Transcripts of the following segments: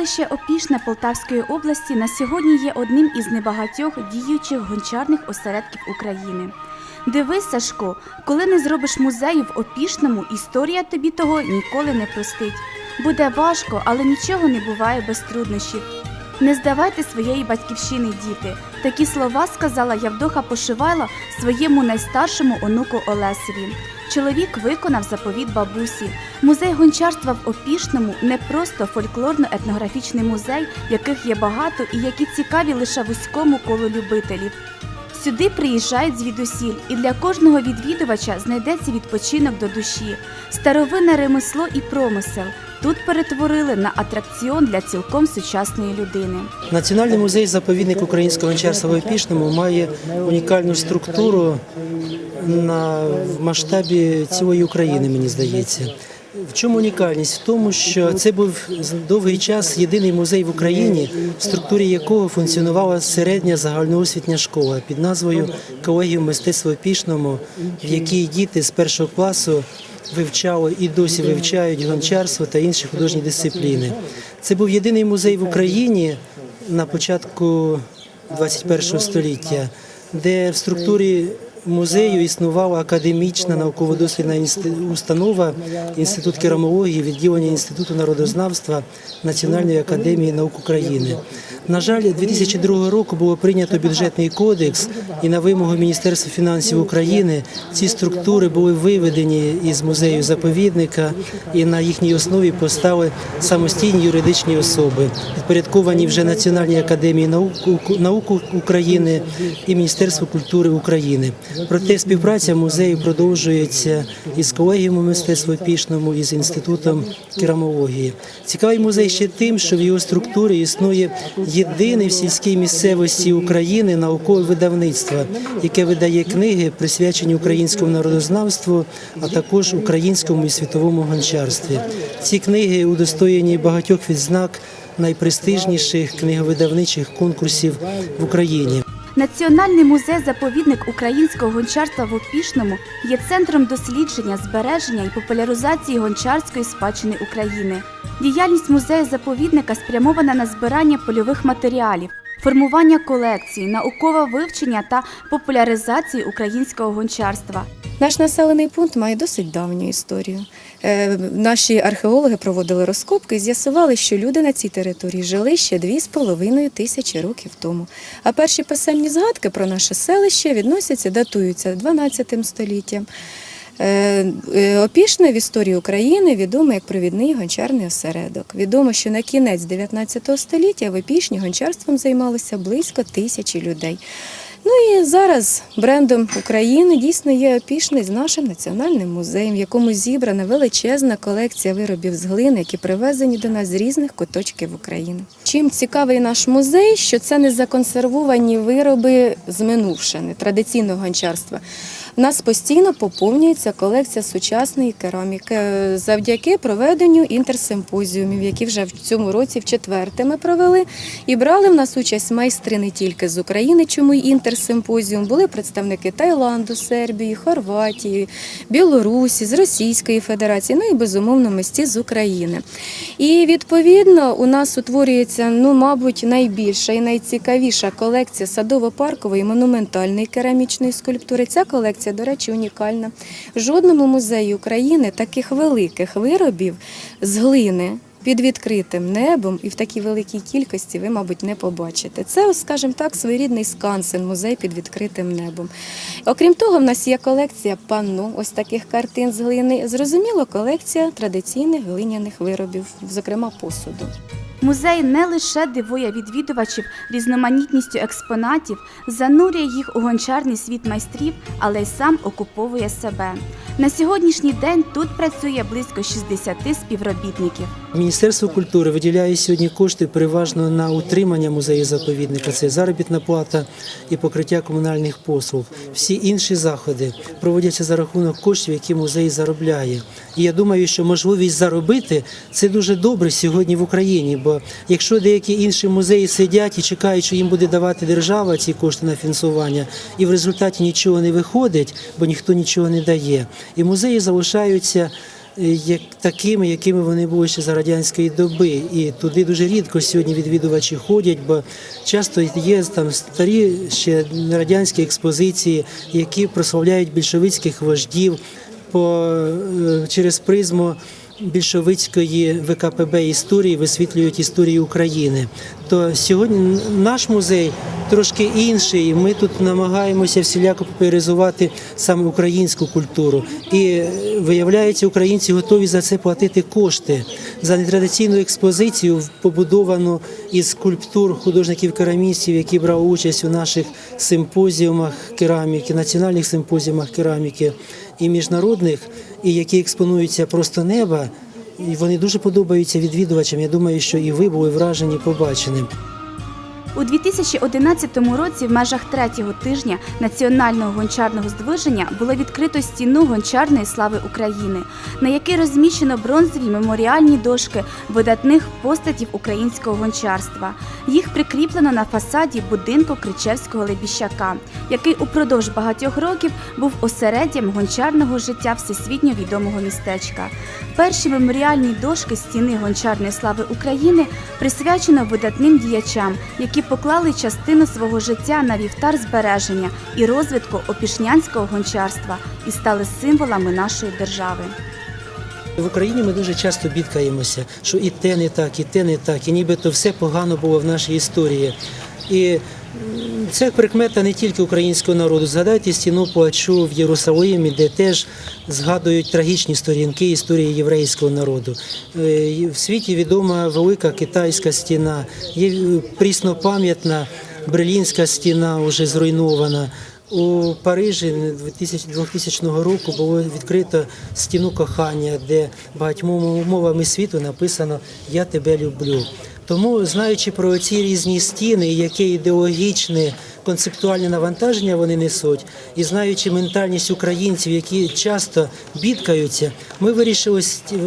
Селище Опішне Полтавської області на сьогодні є одним із небагатьох діючих гончарних осередків України. Дивись, Сашко, коли не зробиш музею в Опішному, історія тобі того ніколи не простить. Буде важко, але нічого не буває без труднощів. Не здавайте своєї батьківщини, діти. Такі слова сказала Явдоха Пошивайло своєму найстаршому онуку Олесеві. Чоловік виконав заповіт бабусі. Музей гончарства в Опішному не просто фольклорно-етнографічний музей, яких є багато і які цікаві лише вузькому колу любителів. Сюди приїжджають звідусіль, і для кожного відвідувача знайдеться відпочинок до душі, старовинне ремесло і промисел. Тут перетворили на атракціон для цілком сучасної людини. Національний музей заповідник українського гончарства в Опішному має унікальну структуру на масштабі цілої України, мені здається. В чому унікальність? В тому, що це був довгий час єдиний музей в Україні, в структурі якого функціонувала середня загальноосвітня школа під назвою Колегіум мистецтва Опішному, в якій діти з першого класу вивчали і досі вивчають гончарство та інші художні дисципліни. Це був єдиний музей в Україні на початку 21 століття, де в структурі музею існувала академічна науково-дослідна установа, інститут керамології, відділення інституту народознавства Національної академії наук України. На жаль, 2002 року було прийнято бюджетний кодекс, і на вимогу Міністерства фінансів України ці структури були виведені із музею заповідника, і на їхній основі постали самостійні юридичні особи, підпорядковані вже Національній академії наук, України і Міністерству культури України. Проте співпраця музею продовжується із колегіумом мистецтва Пішному і з інститутом керамології. Цікавий музей ще тим, що в його структурі існує єдине в сільській місцевості України наукове видавництво, яке видає книги, присвячені українському народознавству, а також українському і світовому гончарстві. Ці книги удостоєні багатьох відзнак найпрестижніших книговидавничих конкурсів в Україні. Національний музей-заповідник українського гончарства в Опішному є центром дослідження, збереження і популяризації гончарської спадщини України. Діяльність музею-заповідника спрямована на збирання польових матеріалів, формування колекції, наукове вивчення та популяризацію українського гончарства. Наш населений пункт має досить давню історію. Е, Наші археологи проводили розкопки і з'ясували, що люди на цій території жили ще 2,5 тисячі років тому. А перші писемні згадки про наше селище відносяться, датуються 12 століттям. Е, е, Опішне в історії України відомо як провідний гончарний осередок. Відомо, що на кінець 19 століття в Опішні гончарством займалося близько тисячі людей. Ну і зараз брендом України дійсно є опішний з нашим національним музеєм, в якому зібрана величезна колекція виробів з глини, які привезені до нас з різних куточків України. Чим цікавий наш музей, що це не законсервовані вироби з минувшини традиційного гончарства. У нас постійно поповнюється колекція сучасної кераміки е, завдяки проведенню інтерсимпозіумів, які вже в цьому році в четверте ми провели. І брали в нас участь майстри не тільки з України, чому й інтерсимпозіум. Були представники Таїланду, Сербії, Хорватії, Білорусі, з Російської Федерації, ну і безумовно мисті з України. І відповідно у нас утворюється, ну, мабуть, найбільша і найцікавіша колекція садово-паркової монументальної керамічної скульптури. Ця колекція, до речі, унікальна. В жодному музеї України таких великих виробів з глини. Під відкритим небом і в такій великій кількості ви, мабуть, не побачите. Це, скажімо так, своєрідний скансен, музей під відкритим небом. Окрім того, в нас є колекція панно, ось таких картин з глини. Зрозуміло, колекція традиційних глиняних виробів, зокрема посуду. Музей не лише дивує відвідувачів різноманітністю експонатів, занурює їх у гончарний світ майстрів, але й сам окуповує себе. На сьогоднішній день тут працює близько 60 співробітників. Міністерство культури виділяє сьогодні кошти переважно на утримання музею заповідника. Це заробітна плата і покриття комунальних послуг. Всі інші заходи проводяться за рахунок коштів, які музей заробляє. І я думаю, що можливість заробити це дуже добре сьогодні в Україні. Бо якщо деякі інші музеї сидять і чекають, що їм буде давати держава ці кошти на фінансування, і в результаті нічого не виходить, бо ніхто нічого не дає. І музеї залишаються е, як такими, якими вони були ще за радянської доби. І туди дуже рідко сьогодні відвідувачі ходять, бо часто є там старі ще радянські експозиції, які прославляють більшовицьких вождів по, е, через призму більшовицької ВКПБ історії висвітлюють історію України. То сьогодні наш музей трошки інший. Ми тут намагаємося всіляко популяризувати саме українську культуру. І е, виявляється, українці готові за це платити кошти за нетрадиційну експозицію, побудовану із скульптур художників-керамістів, які брали участь у наших симпозіумах кераміки, національних симпозіумах кераміки і міжнародних, і які експонуються просто неба. І вони дуже подобаються відвідувачам. Я думаю, що і ви були вражені побаченим. У 2011 році в межах третього тижня національного гончарного здвиження було відкрито стіну гончарної слави України, на якій розміщено бронзові меморіальні дошки видатних постатів українського гончарства. Їх прикріплено на фасаді будинку Кричевського Лебіщака, який упродовж багатьох років був осереддям гончарного життя всесвітньо відомого містечка. Перші меморіальні дошки стіни гончарної слави України присвячено видатним діячам, які поклали частину свого життя на вівтар збереження і розвитку опішнянського гончарства і стали символами нашої держави. В Україні ми дуже часто бідкаємося, що і те не так, і те не так, і нібито все погано було в нашій історії. І це прикмета не тільки українського народу. Згадайте стіну плачу в Єрусалимі, де теж згадують трагічні сторінки історії єврейського народу. Е, В світі відома велика китайська стіна, є е, пріснопам'ятна Берлінська стіна, вже зруйнована. У Парижі 2000 2000 року було відкрито стіну кохання, де багатьма мовами світу написано Я тебе люблю. Тому, знаючи про ці різні стіни, яке ідеологічне концептуальне навантаження вони несуть, і знаючи ментальність українців, які часто бідкаються, ми вирішили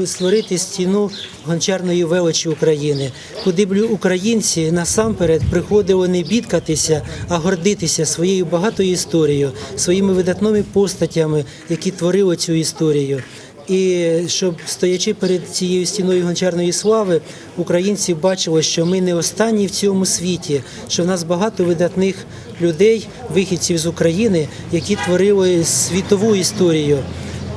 створити стіну гончарної величі України, куди б українці насамперед приходили не бідкатися, а гордитися своєю багатою історією, своїми видатними постатями, які творили цю історію. І щоб стоячи перед цією стіною гончарної слави, українці бачили, що ми не останні в цьому світі, що в нас багато видатних людей, вихідців з України, які творили світову історію.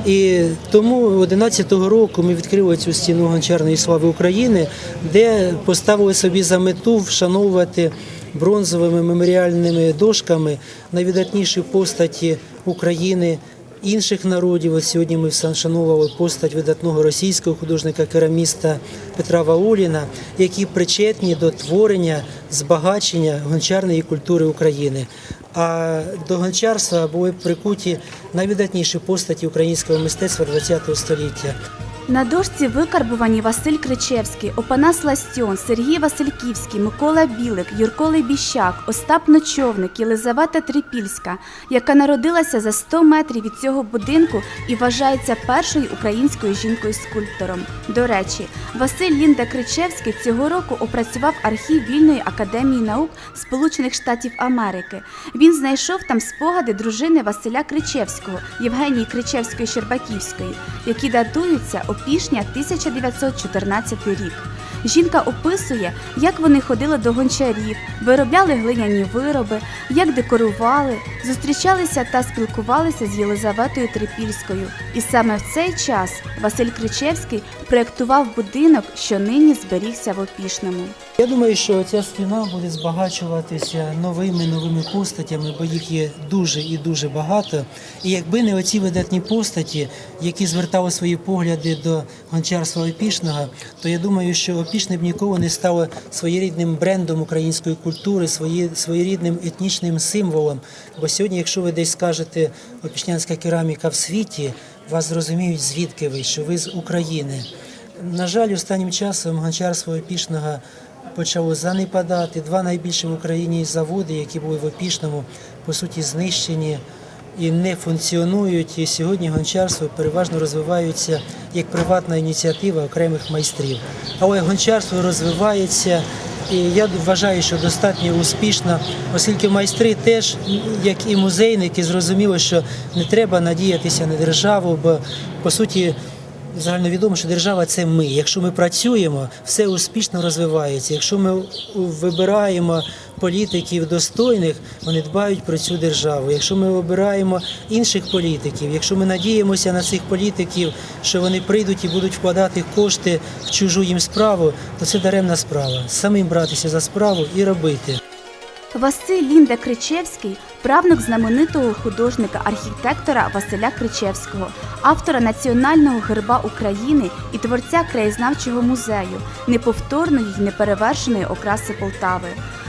І тому 11-го року ми відкрили цю стіну гончарної слави України, де поставили собі за мету вшановувати бронзовими меморіальними дошками найвидатніші постаті України. Інших народів От сьогодні ми вшановували постать видатного російського художника-кераміста Петра Вауліна, які причетні до творення збагачення гончарної культури України. А до гончарства були прикуті найвидатніші постаті українського мистецтва ХХ століття. На дошці викарбувані Василь Кричевський, Опанас Ластьон, Сергій Васильківський, Микола Білик, Юрко Лебіщак, Остап Ночовник, Єлизавета Трипільська, яка народилася за 100 метрів від цього будинку і вважається першою українською жінкою-скульптором. До речі, Василь Лінда Кричевський цього року опрацював архів Вільної академії наук Сполучених Штатів Америки. Він знайшов там спогади дружини Василя Кричевського, Євгенії Кричевської Щербаківської, які датуються опішня 1914 рік. Жінка описує, як вони ходили до гончарів, виробляли глиняні вироби, як декорували, зустрічалися та спілкувалися з Єлизаветою Трипільською. І саме в цей час Василь Кричевський проєктував будинок, що нині зберігся в Опішному. Я думаю, що ця стіна буде збагачуватися новими новими постатями, бо їх є дуже і дуже багато. І якби не оці видатні постаті, які звертали свої погляди до гончарства опішного, то я думаю, що опішне б ніколи не стало своєрідним брендом української культури, свої, своєрідним етнічним символом. Бо сьогодні, якщо ви десь скажете опішнянська кераміка в світі, вас зрозуміють, звідки ви, що ви з України. На жаль, останнім часом гончарство опішного почало занепадати. Два найбільші в Україні заводи, які були в Опішному, по суті, знищені і не функціонують. І сьогодні гончарство переважно розвиваються як приватна ініціатива окремих майстрів. Але гончарство розвивається. І я вважаю, що достатньо успішно, оскільки майстри теж, як і музейники, зрозуміли, що не треба надіятися на державу, бо по суті загальновідомо, що держава це ми. Якщо ми працюємо, все успішно розвивається. Якщо ми вибираємо політиків достойних, вони дбають про цю державу. Якщо ми обираємо інших політиків, якщо ми надіємося на цих політиків, що вони прийдуть і будуть вкладати кошти в чужу їм справу, то це даремна справа. Самим братися за справу і робити. Василь Лінда Кричевський правнук знаменитого художника-архітектора Василя Кричевського, автора національного герба України і творця краєзнавчого музею, неповторної й неперевершеної окраси Полтави.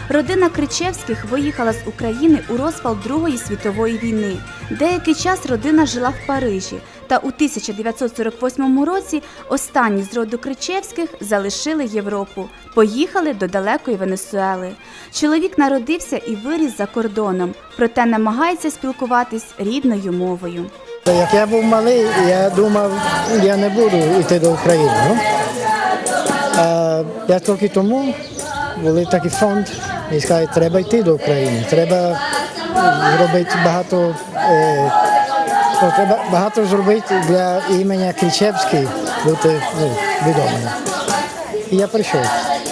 Родина Кричевських виїхала з України у розпал Другої світової війни. Деякий час родина жила в Парижі, та у 1948 році останні з роду Кричевських залишили Європу, поїхали до далекої Венесуели. Чоловік народився і виріс за кордоном, проте намагається спілкуватись рідною мовою. Як я був малий, я думав, я не буду йти до України. Ну? А п'ять років тому був такий фонд, і сказали, треба йти до України, треба зробити багато, е, треба багато зробити для імені Кричевський, бути ну, відомим. І я прийшов.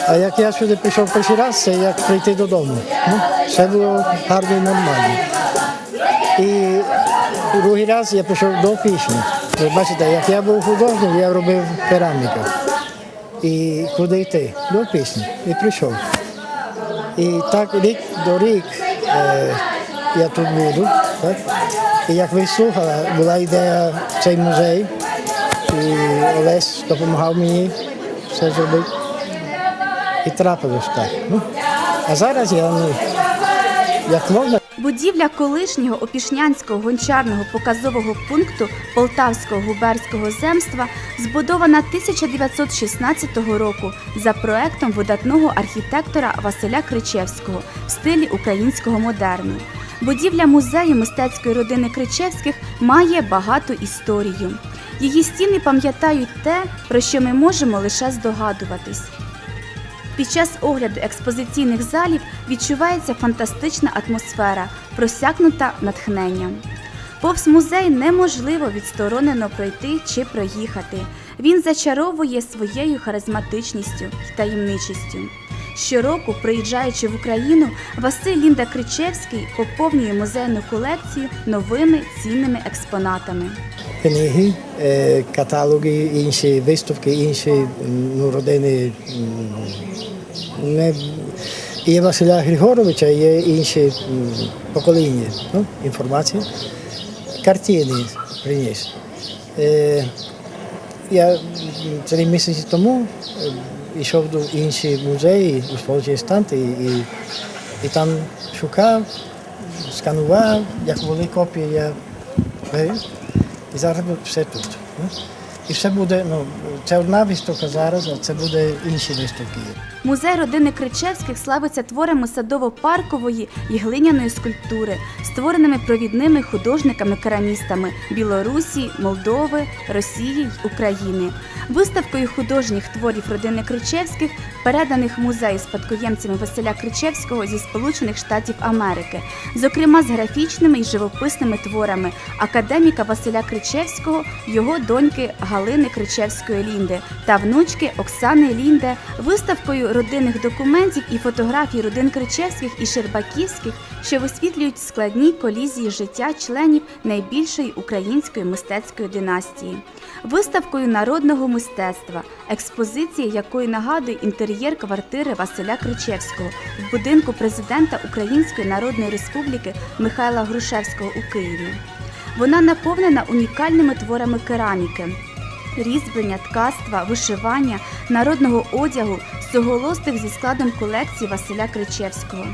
А як я сюди прийшов перший раз, це як прийти додому. Ну, все було гарно і нормально. І другий раз я пішов до пісні. Ви бачите, як я був художник, я робив кераміку. І куди йти? До пісні. І прийшов. І так рік до рік е, я тут буду. Так? І як ви слухали, була ідея цей музей. І Олесь допомагав мені все зробити. І трапилось так. Ну, а зараз я ну, як можна. Будівля колишнього опішнянського гончарного показового пункту Полтавського губерського земства збудована 1916 року за проектом видатного архітектора Василя Кричевського в стилі українського модерну. Будівля музею мистецької родини Кричевських має багату історію. Її стіни пам'ятають те, про що ми можемо лише здогадуватись. Під час огляду експозиційних залів відчувається фантастична атмосфера, просякнута натхненням. Повз музей неможливо відсторонено пройти чи проїхати. Він зачаровує своєю харизматичністю й таємничістю. Щороку, приїжджаючи в Україну, Василь Лінда Кричевський поповнює музейну колекцію новими цінними експонатами. книги, е, каталоги, інші виставки, інші ну, родини. Не, є Василя Григоровича, є інші покоління ну, інформації. Картини приніс. Е, я три місяці тому е, йшов до інші музеї, у сполучені Штати і, і там шукав, сканував, як були копії, я. І зараз все тут. І все буде, ну, це одна виставка зараз, а це буде інші виставки. Музей родини Кричевських славиться творами садово-паркової і глиняної скульптури, створеними провідними художниками-керамістами Білорусі, Молдови, Росії й України. Виставкою художніх творів родини Кричевських, переданих музею спадкоємцями Василя Кричевського зі Сполучених Штатів Америки, зокрема з графічними й живописними творами академіка Василя Кричевського, його доньки Галини Кричевської Лінди та внучки Оксани Лінде, виставкою родинних документів і фотографій родин Кричевських і Щербаківських, що висвітлюють складні колізії життя членів найбільшої української мистецької династії, виставкою народного мистецтва, експозиція якої нагадує інтер'єр квартири Василя Кричевського в будинку президента Української Народної Республіки Михайла Грушевського у Києві. Вона наповнена унікальними творами кераміки, різьблення, ткацтва, вишивання, народного одягу, суголостих зі складом колекції Василя Кричевського,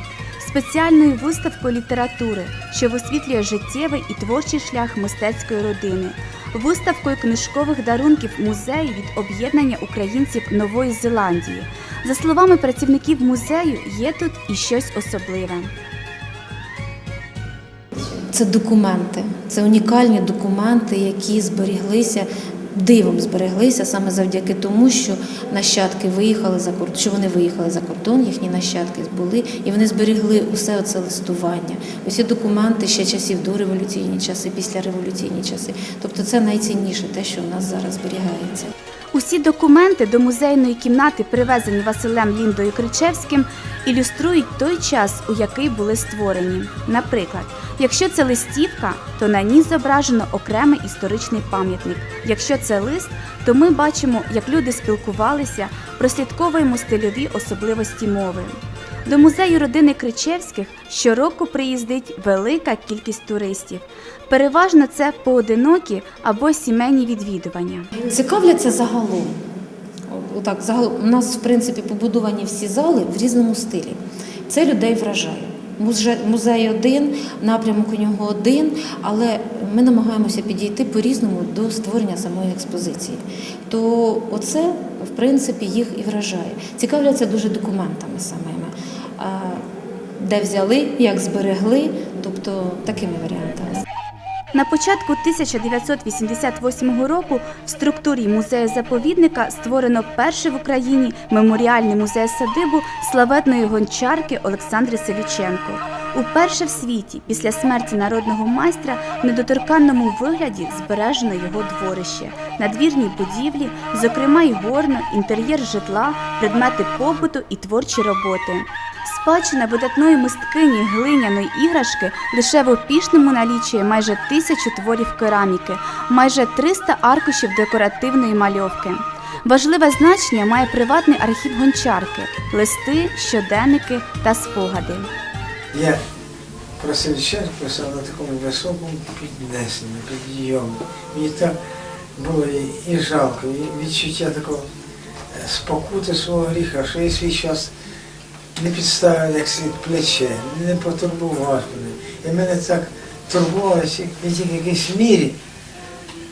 спеціальною виставкою літератури, що висвітлює життєвий і творчий шлях мистецької родини, виставкою книжкових дарунків музею від об'єднання українців Нової Зеландії. За словами працівників музею, є тут і щось особливе. Це документи, це унікальні документи, які зберіглися дивом збереглися саме завдяки тому, що нащадки виїхали за кордон, що вони виїхали за кордон, їхні нащадки були, і вони зберегли усе оце листування, усі документи ще часів до революційні часи, після революційні часи. Тобто це найцінніше те, що в нас зараз зберігається. Усі документи до музейної кімнати, привезені Василем Ліндою Кричевським, ілюструють той час, у який були створені. Наприклад, якщо це листівка, то на ній зображено окремий історичний пам'ятник. Якщо це лист, то ми бачимо, як люди спілкувалися, прослідковуємо стильові особливості мови. До музею родини Кричевських щороку приїздить велика кількість туристів. Переважно це поодинокі або сімейні відвідування. Цікавляться загалом. Отак, загалом у нас, в принципі, побудовані всі зали в різному стилі. Це людей вражає. Музей один, напрямок у нього один, але ми намагаємося підійти по-різному до створення самої експозиції. То оце, в принципі, їх і вражає. Цікавляться дуже документами самими. Де взяли, як зберегли, тобто такими варіантами. На початку 1988 року в структурі музею-заповідника створено перший в Україні меморіальний музей-садибу славетної гончарки Олександри Севіченко. Уперше в світі після смерті народного майстра в недоторканному вигляді збережено його дворище, надвірні будівлі, зокрема й горно, інтер'єр житла, предмети побуту і творчі роботи. Спадщина видатної мисткині глиняної іграшки лише в опішному налічує майже тисячу творів кераміки, майже 300 аркушів декоративної мальовки. Важливе значення має приватний архів гончарки, листи, щоденники та спогади. Я про Севченко писав на такому високому піднесенні, підйомі. Мені так було і, і жалко, і відчуття такого е, спокути свого гріха, що я свій час не підставив як слід плече, не потурбував мене. І мене так турбувало, що я тільки в якійсь мірі,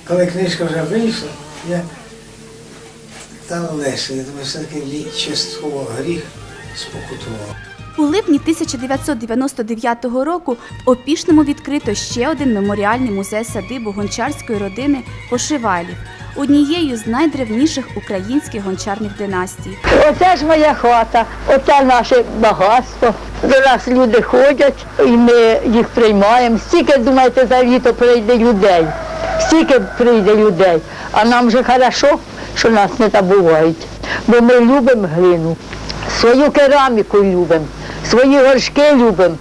коли книжка вже вийшла, я став легше. Я думаю, все-таки частково гріх спокутував. У липні 1999 року в Опішному відкрито ще один меморіальний музей садибу гончарської родини Пошивайлів, однією з найдревніших українських гончарних династій. Оце ж моя хата, оце наше багатство. До нас люди ходять, і ми їх приймаємо. Стільки, думаєте, за літо прийде людей. Стільки прийде людей. А нам вже хорошо, що нас не забувають. Бо ми любимо глину, свою кераміку любимо, свої горшки любимо.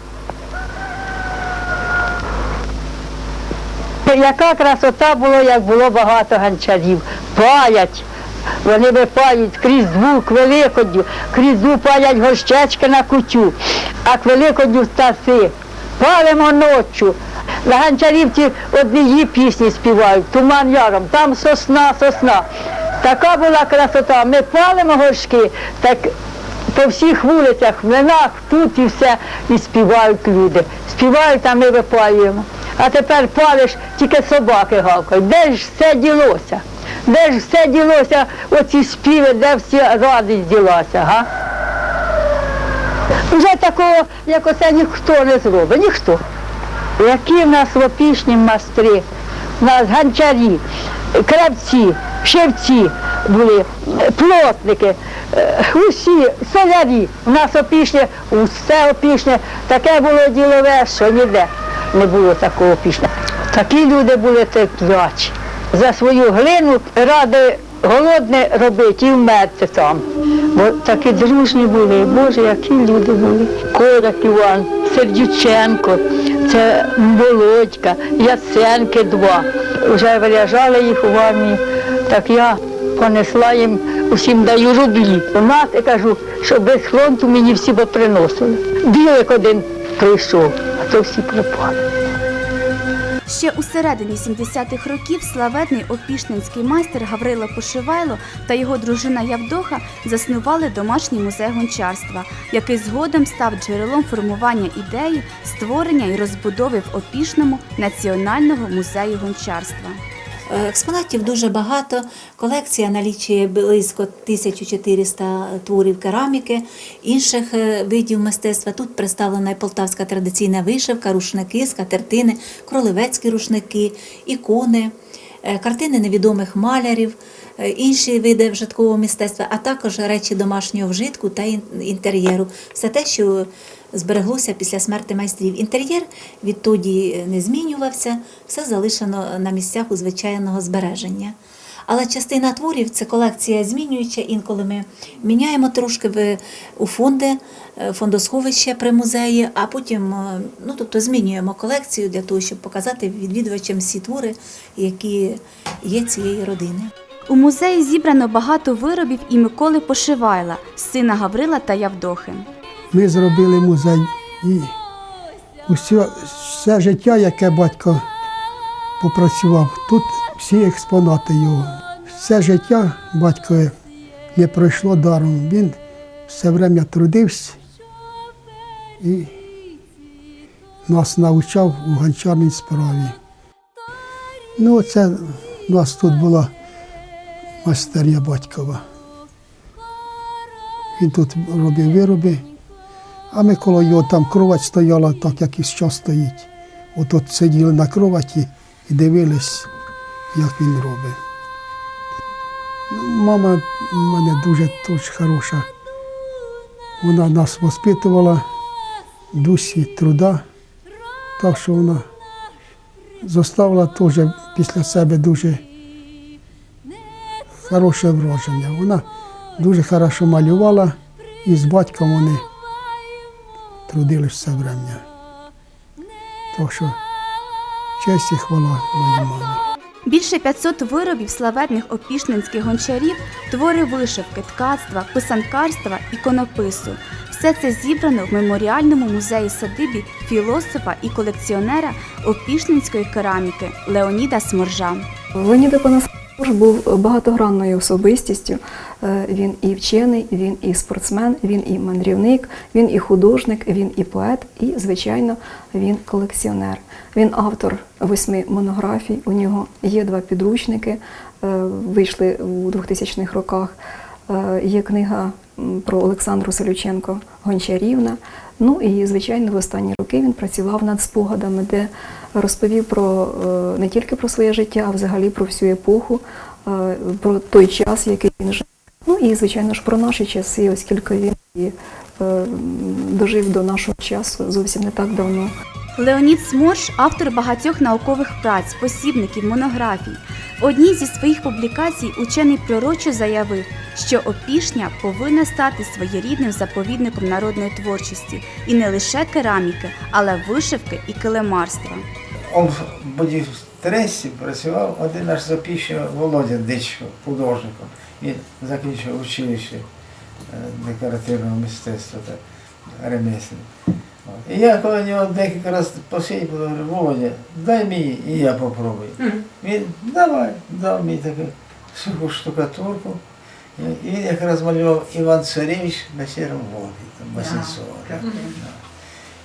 Яка красота була, як було багато ганчарів. Паять. Вони випають крізь звук великодню, крізь звук палять горщечки на кутю, а к великодню стаси. Палимо ночу. На ганчарівці однієї пісні співають, туман яром, там сосна, сосна. Така була красота. Ми палимо горшки, так по всіх вулицях, в млинах, тут і все, і співають люди. Співають, а ми випалюємо. А тепер палиш, тільки собаки гавкають. Де ж все ділося? Де ж все ділося, оці співи, де всі радість ділася, га? Вже такого, як оце ніхто не зробить, ніхто. Які в нас в опішні майстри, в нас ганчарі, кравці, шевці були, плотники, е, усі солярі. У нас опішне, усе опішне, таке було ділове, що ніде не було такого опішне. Такі люди були терплячі. За свою глину ради голодне робити і вмерти там. Бо такі дружні були, Боже, які люди були. Корак Іван, Сердюченко, це Володька, Яценки два. Вже виряжали їх у армії, так я понесла їм, усім даю рублі. Мати кажу, що без фронту мені всі б приносили. Білик один прийшов, а то всі пропали. Ще у середині 70-х років славетний опішненський майстер Гаврила Пошивайло та його дружина Явдоха заснували домашній музей гончарства, який згодом став джерелом формування ідеї створення і розбудови в Опішному національного музею гончарства. Експонатів дуже багато. Колекція налічує близько 1400 творів кераміки, інших е, видів мистецтва. Тут представлена полтавська традиційна вишивка, рушники, скатертини, кролевецькі рушники, ікони. е, картини невідомих малярів, е, інші види вжиткового мистецтва, а також речі домашнього вжитку та ін- інтер'єру. Все те, що збереглося після смерти майстрів. Інтер'єр відтоді не змінювався, все залишено на місцях у звичайного збереження. Але частина творів це колекція змінююча. Інколи ми міняємо трошки у фонди, е, фондосховище при музеї, а потім е, ну, тобто змінюємо колекцію для того, щоб показати відвідувачам всі твори, які є цієї родини. У музеї зібрано багато виробів і Миколи Пошивайла, сина Гаврила та Явдохи. Ми зробили музей і усе, все життя, яке батько попрацював, тут всі експонати його. Все життя батько не пройшло даром. Він все время трудився і нас навчав у гончарній справі. Ну, це у нас тут була майстерня батькова. Він тут робив вироби. Там кровать стояла, так як і зараз стоїть. От от сиділи на кроваті і дивились, як він робить. Мама в мене дуже теж хороша. Вона нас воспитувала в дусі труда, так що вона зоставила теж після себе дуже хороше враження. Вона дуже хорошо малювала і з батьком вони трудились все время. Так що честь і хвала моїй мамі. Більше 500 виробів славетних опішненських гончарів, твори вишивки, ткацтва, писанкарства, іконопису. Все це зібрано в меморіальному музеї садибі філософа і колекціонера опішненської кераміки Леоніда Сморжа. Леонід Апанасович був багатогранною особистістю. Е, Він і вчений, він і спортсмен, він і мандрівник, він і художник, він і поет, і, звичайно, він колекціонер. Він автор восьми монографій. У нього є два підручники, е, вийшли у 2000-х роках. Е, Є книга про Олександру Селюченко Гончарівна. Ну і, звичайно, в останні роки він працював над спогадами, де розповів про е, не тільки про своє життя, а взагалі про всю епоху, е, про той час, який він жив. Ну і, звичайно ж, про наші часи, оскільки він і, е, дожив до нашого часу зовсім не так давно. Леонід Сморж автор багатьох наукових праць, посібників, монографій. В одній зі своїх публікацій учений пророчо заявив, що опішня повинна стати своєрідним заповідником народної творчості і не лише кераміки, але вишивки і килимарства. Он в будівстресі працював один наш запіща Володя Дичко, художником. Він закінчив училище е, декоративного мистецтва та ремесленне. І я коли нього декілька разів посидів, говорю, Володя, дай мені, і я попробую. Він давай, дав мені таку суху штукатурку. І він якраз малював Іван Царевич на сірому Волгі, там Басенцова. да.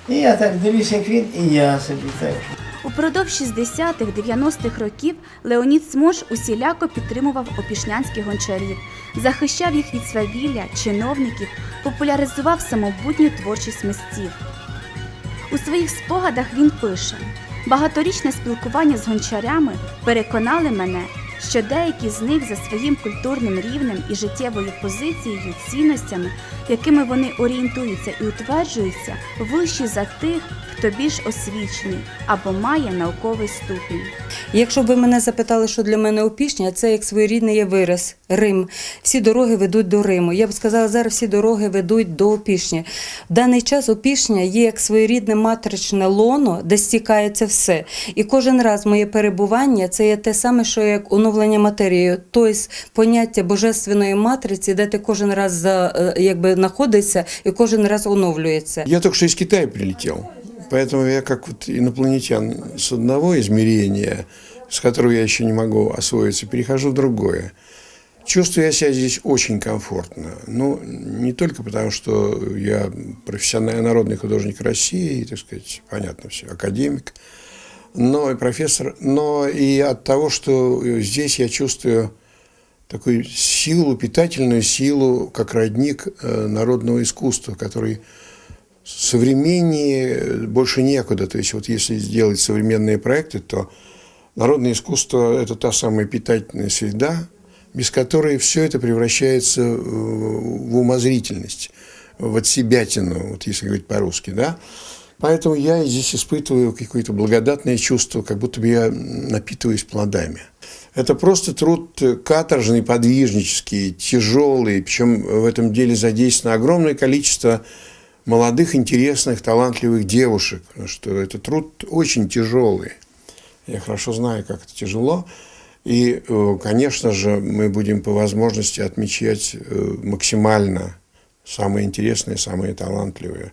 І я так дивлюся, як він, і я собі так. Упродовж 60-х-90-х років Леонід Смож усіляко підтримував опішнянських гончарів, захищав їх від свавілля, чиновників, популяризував самобутню творчість митців. У своїх спогадах він пише: багаторічне спілкування з гончарями переконали мене, що деякі з них за своїм культурним рівнем і життєвою позицією, цінностями, якими вони орієнтуються і утверджуються, вищі за тих, хто більш освічений або має науковий ступінь. Якщо б ви мене запитали, що для мене опішня, це як своєрідний є вираз Рим. Всі дороги ведуть до Риму. Я б сказала, зараз всі дороги ведуть до опішні. В даний час опішня є як своєрідне матричне лоно, де стікається все. І кожен раз моє перебування це є те саме, що як оновлення матерії, тобто поняття божественної матриці, де ти кожен раз за, е, якби знаходишся і кожен раз оновлюється. Я только что из Китая прилетел, поэтому я как вот инопланетян с одного измерения, с которого я еще не могу освоиться, перехожу в другое. Чувствую я себя здесь очень комфортно. Ну, не только потому, что я профессиональный народный художник России, так сказать, понятно все, академик, но и профессор, но и от того, что здесь я чувствую такую силу, питательную силу, как родник э, народного искусства, который современнее больше некуда. То есть вот если сделать современные проекты, то Народное искусство – это та самая питательная среда, без которой все это превращается э, в умозрительность, в отсебятину, вот если говорить по-русски, да. Поэтому я здесь испытываю какое-то благодатное чувство, как будто бы я напитываюсь плодами. Это просто труд каторжный, подвижнический, тяжелый, причем в этом деле задействовано огромное количество молодых, интересных, талантливых девушек, потому что это труд очень тяжелый. Я хорошо знаю, как это тяжело. И, э, конечно же, мы будем по возможности отмечать э, максимально самое интересное, самое талантливое.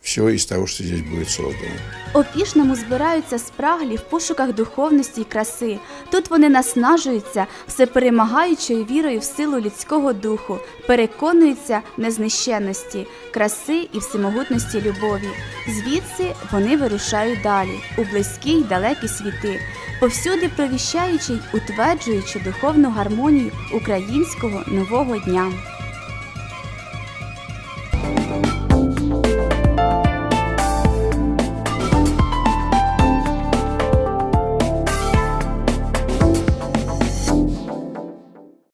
Все из того, что здесь будет создано. У пішному збираються спраглі в пошуках духовності й краси. Тут вони наснажуються всеперемагаючою вірою в силу людського духу, переконуються незнищенності, краси і всемогутності любові. Звідси вони вирушають далі, у близькі й далекі світи, повсюди провіщаючи й утверджуючи духовну гармонію українського нового дня.